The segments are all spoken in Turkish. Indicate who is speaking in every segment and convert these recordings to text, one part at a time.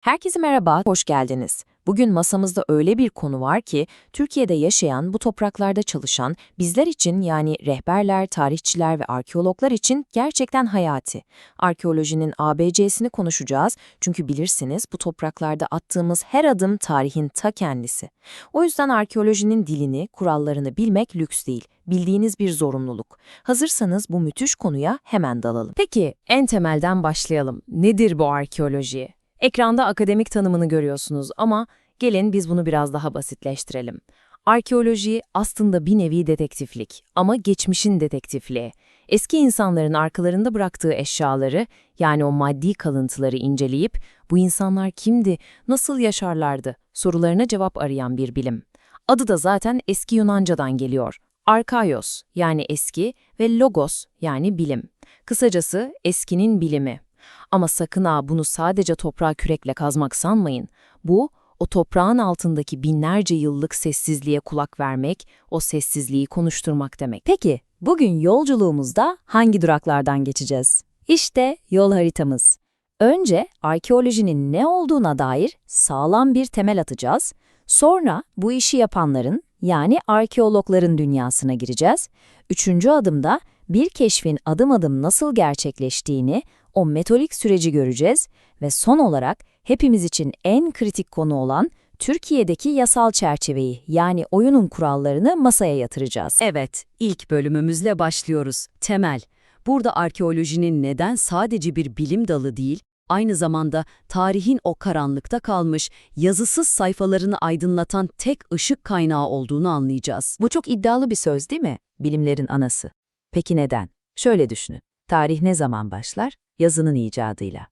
Speaker 1: Herkese merhaba, hoş geldiniz. Bugün masamızda öyle bir konu var ki, Türkiye'de yaşayan, bu topraklarda çalışan, bizler için yani rehberler, tarihçiler ve arkeologlar için gerçekten hayati. Arkeolojinin ABC'sini konuşacağız çünkü bilirsiniz bu topraklarda attığımız her adım tarihin ta kendisi. O yüzden arkeolojinin dilini, kurallarını bilmek lüks değil, bildiğiniz bir zorunluluk. Hazırsanız bu müthiş konuya hemen dalalım.
Speaker 2: Peki, en temelden başlayalım. Nedir bu arkeoloji? Ekranda akademik tanımını görüyorsunuz ama gelin biz bunu biraz daha basitleştirelim. Arkeoloji aslında bir nevi dedektiflik ama geçmişin dedektifliği. Eski insanların arkalarında bıraktığı eşyaları yani o maddi kalıntıları inceleyip bu insanlar kimdi, nasıl yaşarlardı sorularına cevap arayan bir bilim. Adı da zaten eski Yunanca'dan geliyor. Arkaios yani eski ve logos yani bilim. Kısacası eskinin bilimi. Ama sakın ha bunu sadece toprağı kürekle kazmak sanmayın. Bu, o toprağın altındaki binlerce yıllık sessizliğe kulak vermek, o sessizliği konuşturmak demek.
Speaker 3: Peki, bugün yolculuğumuzda hangi duraklardan geçeceğiz? İşte yol haritamız. Önce arkeolojinin ne olduğuna dair sağlam bir temel atacağız. Sonra bu işi yapanların yani arkeologların dünyasına gireceğiz. Üçüncü adımda bir keşfin adım adım nasıl gerçekleştiğini, o metodik süreci göreceğiz ve son olarak hepimiz için en kritik konu olan Türkiye'deki yasal çerçeveyi yani oyunun kurallarını masaya yatıracağız.
Speaker 4: Evet, ilk bölümümüzle başlıyoruz. Temel. Burada arkeolojinin neden sadece bir bilim dalı değil, aynı zamanda tarihin o karanlıkta kalmış, yazısız sayfalarını aydınlatan tek ışık kaynağı olduğunu anlayacağız.
Speaker 3: Bu çok iddialı bir söz değil mi? Bilimlerin anası. Peki neden? Şöyle düşünün. Tarih ne zaman başlar? Yazının icadıyla.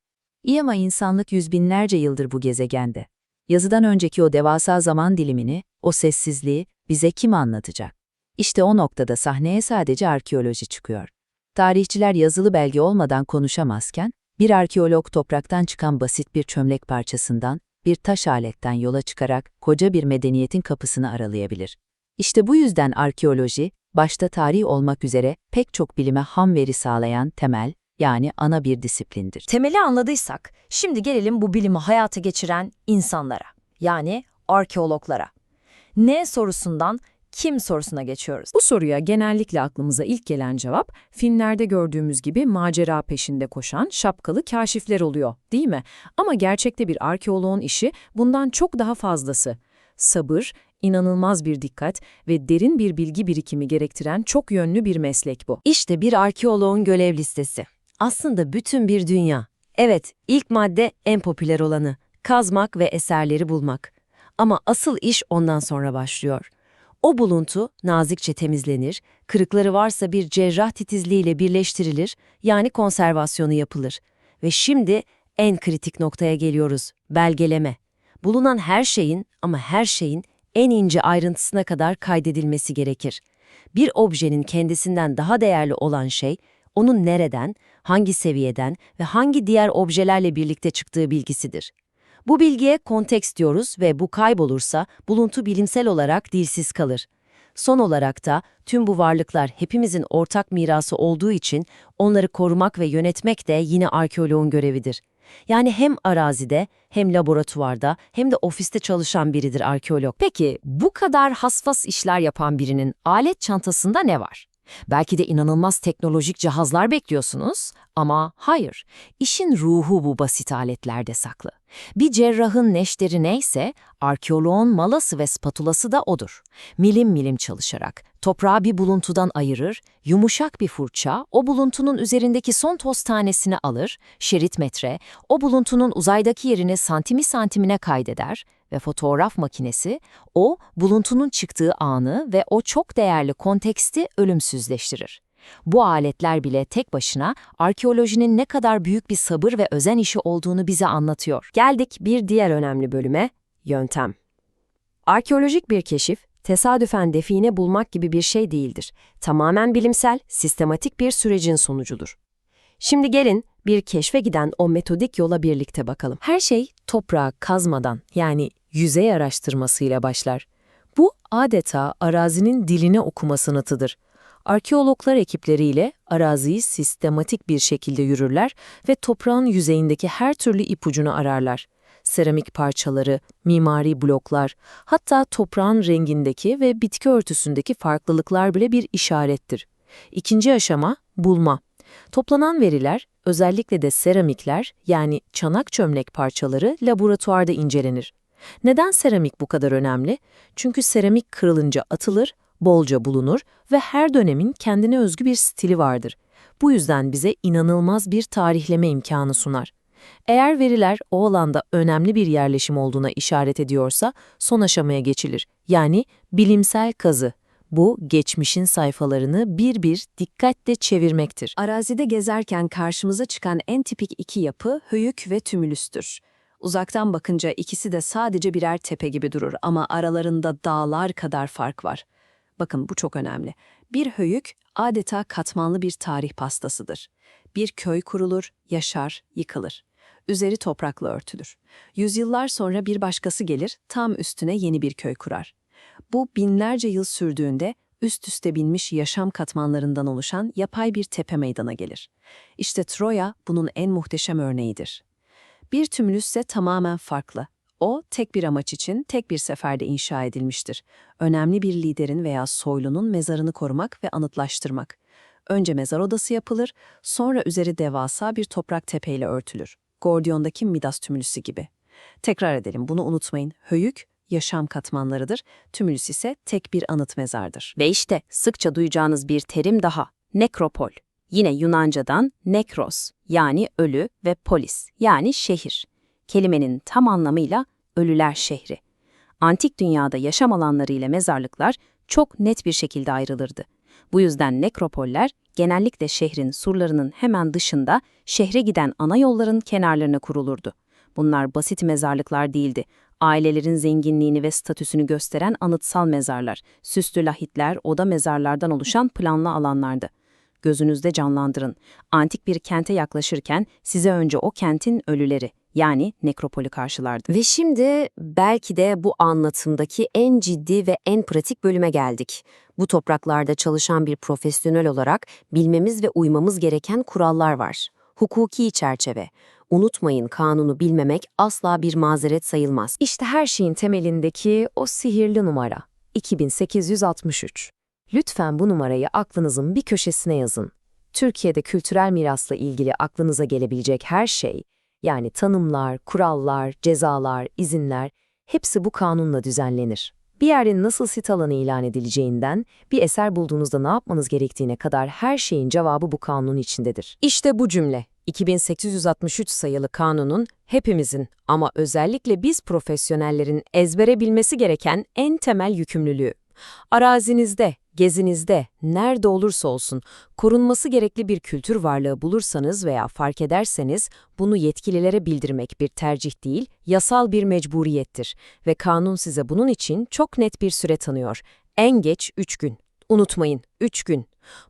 Speaker 3: İyi ama insanlık yüz binlerce yıldır bu gezegende. Yazıdan önceki o devasa zaman dilimini, o sessizliği bize kim anlatacak? İşte o noktada sahneye sadece arkeoloji çıkıyor. Tarihçiler yazılı belge olmadan konuşamazken, bir arkeolog topraktan çıkan basit bir çömlek parçasından, bir taş aletten yola çıkarak koca bir medeniyetin kapısını aralayabilir. İşte bu yüzden arkeoloji, başta tarih olmak üzere pek çok bilime ham veri sağlayan temel, yani ana bir disiplindir.
Speaker 1: Temeli anladıysak, şimdi gelelim bu bilimi hayata geçiren insanlara, yani arkeologlara. Ne sorusundan kim sorusuna geçiyoruz.
Speaker 2: Bu soruya genellikle aklımıza ilk gelen cevap, filmlerde gördüğümüz gibi macera peşinde koşan şapkalı kaşifler oluyor, değil mi? Ama gerçekte bir arkeoloğun işi bundan çok daha fazlası. Sabır, inanılmaz bir dikkat ve derin bir bilgi birikimi gerektiren çok yönlü bir meslek bu.
Speaker 5: İşte bir arkeoloğun görev listesi. Aslında bütün bir dünya. Evet, ilk madde en popüler olanı. Kazmak ve eserleri bulmak. Ama asıl iş ondan sonra başlıyor. O buluntu nazikçe temizlenir, kırıkları varsa bir cerrah titizliğiyle birleştirilir, yani konservasyonu yapılır. Ve şimdi en kritik noktaya geliyoruz, belgeleme. Bulunan her şeyin ama her şeyin en ince ayrıntısına kadar kaydedilmesi gerekir. Bir objenin kendisinden daha değerli olan şey, onun nereden, hangi seviyeden ve hangi diğer objelerle birlikte çıktığı bilgisidir. Bu bilgiye kontekst diyoruz ve bu kaybolursa buluntu bilimsel olarak dilsiz kalır. Son olarak da tüm bu varlıklar hepimizin ortak mirası olduğu için onları korumak ve yönetmek de yine arkeoloğun görevidir. Yani hem arazide, hem laboratuvarda, hem de ofiste çalışan biridir arkeolog.
Speaker 2: Peki bu kadar hassas işler yapan birinin alet çantasında ne var? Belki de inanılmaz teknolojik cihazlar bekliyorsunuz ama hayır, işin ruhu bu basit aletlerde saklı. Bir cerrahın neşteri neyse, arkeoloğun malası ve spatulası da odur. Milim milim çalışarak, toprağı bir buluntudan ayırır, yumuşak bir fırça, o buluntunun üzerindeki son toz tanesini alır, şerit metre, o buluntunun uzaydaki yerini santimi santimine kaydeder ve fotoğraf makinesi, o buluntunun çıktığı anı ve o çok değerli konteksti ölümsüzleştirir. Bu aletler bile tek başına arkeolojinin ne kadar büyük bir sabır ve özen işi olduğunu bize anlatıyor.
Speaker 5: Geldik bir diğer önemli bölüme, yöntem. Arkeolojik bir keşif, tesadüfen define bulmak gibi bir şey değildir. Tamamen bilimsel, sistematik bir sürecin sonucudur. Şimdi gelin bir keşfe giden o metodik yola birlikte bakalım.
Speaker 1: Her şey toprağı kazmadan yani yüzey araştırmasıyla başlar. Bu adeta arazinin dilini okuma sanatıdır. Arkeologlar ekipleriyle araziyi sistematik bir şekilde yürürler ve toprağın yüzeyindeki her türlü ipucunu ararlar. seramik parçaları, mimari bloklar, hatta toprağın rengindeki ve bitki örtüsündeki farklılıklar bile bir işarettir. İkinci aşama bulma. Toplanan veriler, özellikle de seramikler yani çanak çömlek parçaları laboratuvarda incelenir. Neden seramik bu kadar önemli? Çünkü seramik kırılınca atılır, bolca bulunur ve her dönemin kendine özgü bir stili vardır. Bu yüzden bize inanılmaz bir tarihleme imkanı sunar. Eğer veriler o alanda önemli bir yerleşim olduğuna işaret ediyorsa son aşamaya geçilir. Yani bilimsel kazı. Bu geçmişin sayfalarını bir bir dikkatle çevirmektir.
Speaker 6: Arazide gezerken karşımıza çıkan en tipik iki yapı höyük ve tümülüstür. Uzaktan bakınca ikisi de sadece birer tepe gibi durur ama aralarında dağlar kadar fark var. Bakın bu çok önemli. Bir höyük adeta katmanlı bir tarih pastasıdır. Bir köy kurulur, yaşar, yıkılır. Üzeri toprakla örtülür. Yüzyıllar sonra bir başkası gelir, tam üstüne yeni bir köy kurar. Bu binlerce yıl sürdüğünde üst üste binmiş yaşam katmanlarından oluşan yapay bir tepe meydana gelir. İşte Troya bunun en muhteşem örneğidir. Bir tümülüs ise tamamen farklı. O, tek bir amaç için tek bir seferde inşa edilmiştir. Önemli bir liderin veya soylunun mezarını korumak ve anıtlaştırmak. Önce mezar odası yapılır, sonra üzeri devasa bir toprak tepeyle örtülür. Gordion'daki Midas tümülüsü gibi. Tekrar edelim, bunu unutmayın. Höyük, yaşam katmanlarıdır, tümülüs ise tek bir anıt mezardır.
Speaker 2: Ve işte sıkça duyacağınız bir terim daha, nekropol. Yine Yunanca'dan nekros yani ölü ve polis yani şehir. Kelimenin tam anlamıyla ölüler şehri. Antik dünyada yaşam alanları ile mezarlıklar çok net bir şekilde ayrılırdı. Bu yüzden nekropoller genellikle şehrin surlarının hemen dışında şehre giden ana yolların kenarlarına kurulurdu. Bunlar basit mezarlıklar değildi. Ailelerin zenginliğini ve statüsünü gösteren anıtsal mezarlar, süslü lahitler, oda mezarlardan oluşan planlı alanlardı. Gözünüzde canlandırın. Antik bir kente yaklaşırken size önce o kentin ölüleri yani nekropolü karşılardı.
Speaker 5: Ve şimdi belki de bu anlatımdaki en ciddi ve en pratik bölüme geldik. Bu topraklarda çalışan bir profesyonel olarak bilmemiz ve uymamız gereken kurallar var. Hukuki çerçeve. Unutmayın kanunu bilmemek asla bir mazeret sayılmaz.
Speaker 2: İşte her şeyin temelindeki o sihirli numara. 2863. Lütfen bu numarayı aklınızın bir köşesine yazın. Türkiye'de kültürel mirasla ilgili aklınıza gelebilecek her şey, yani tanımlar, kurallar, cezalar, izinler, hepsi bu kanunla düzenlenir. Bir yerin nasıl sit alanı ilan edileceğinden, bir eser bulduğunuzda ne yapmanız gerektiğine kadar her şeyin cevabı bu kanunun içindedir. İşte bu cümle, 2863 sayılı kanunun hepimizin ama özellikle biz profesyonellerin ezbere bilmesi gereken en temel yükümlülüğü. Arazinizde, gezinizde, nerede olursa olsun korunması gerekli bir kültür varlığı bulursanız veya fark ederseniz bunu yetkililere bildirmek bir tercih değil, yasal bir mecburiyettir ve kanun size bunun için çok net bir süre tanıyor. En geç 3 gün. Unutmayın, 3 gün.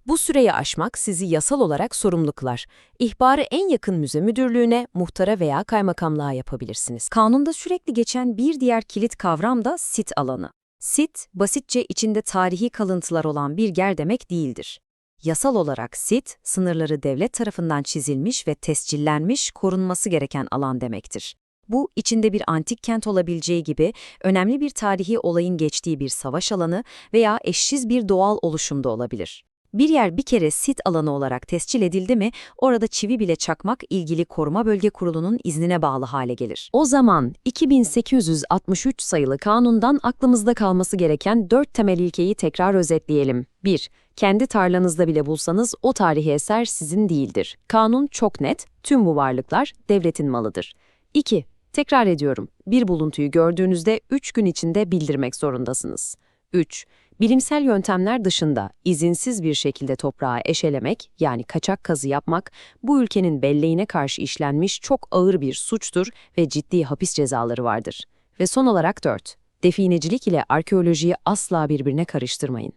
Speaker 2: Bu süreyi aşmak sizi yasal olarak sorumlu kılar. İhbarı en yakın müze müdürlüğüne, muhtara veya kaymakamlığa yapabilirsiniz.
Speaker 4: Kanunda sürekli geçen bir diğer kilit kavram da sit alanı. Sit, basitçe içinde tarihi kalıntılar olan bir yer demek değildir. Yasal olarak sit, sınırları devlet tarafından çizilmiş ve tescillenmiş, korunması gereken alan demektir. Bu, içinde bir antik kent olabileceği gibi önemli bir tarihi olayın geçtiği bir savaş alanı veya eşsiz bir doğal oluşum da olabilir. Bir yer bir kere sit alanı olarak tescil edildi mi, orada çivi bile çakmak ilgili koruma bölge kurulunun iznine bağlı hale gelir.
Speaker 2: O zaman 2863 sayılı kanundan aklımızda kalması gereken dört temel ilkeyi tekrar özetleyelim. 1. Kendi tarlanızda bile bulsanız o tarihi eser sizin değildir. Kanun çok net, tüm bu varlıklar devletin malıdır. 2. Tekrar ediyorum, bir buluntuyu gördüğünüzde 3 gün içinde bildirmek zorundasınız. 3. Bilimsel yöntemler dışında izinsiz bir şekilde toprağı eşelemek yani kaçak kazı yapmak bu ülkenin belleğine karşı işlenmiş çok ağır bir suçtur ve ciddi hapis cezaları vardır. Ve son olarak 4. Definecilik ile arkeolojiyi asla birbirine karıştırmayın.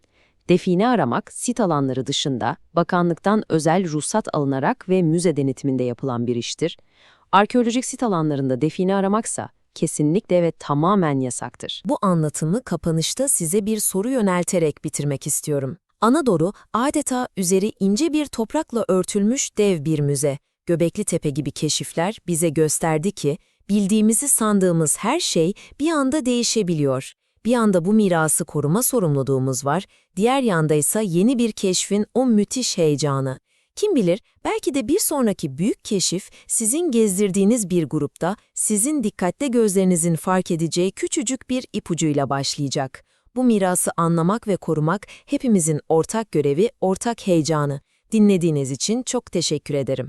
Speaker 2: Define aramak sit alanları dışında bakanlıktan özel ruhsat alınarak ve müze denetiminde yapılan bir iştir. Arkeolojik sit alanlarında define aramaksa kesinlikle ve tamamen yasaktır.
Speaker 1: Bu anlatımı kapanışta size bir soru yönelterek bitirmek istiyorum. Anadolu adeta üzeri ince bir toprakla örtülmüş dev bir müze. Göbekli Tepe gibi keşifler bize gösterdi ki
Speaker 5: Bildiğimizi sandığımız her şey bir anda değişebiliyor. Bir anda bu mirası koruma sorumluluğumuz var, diğer yanda ise yeni bir keşfin o müthiş heyecanı. Kim bilir, belki de bir sonraki büyük keşif sizin gezdirdiğiniz bir grupta sizin dikkatli gözlerinizin fark edeceği küçücük bir ipucuyla başlayacak. Bu mirası anlamak ve korumak hepimizin ortak görevi, ortak heyecanı. Dinlediğiniz için çok teşekkür ederim.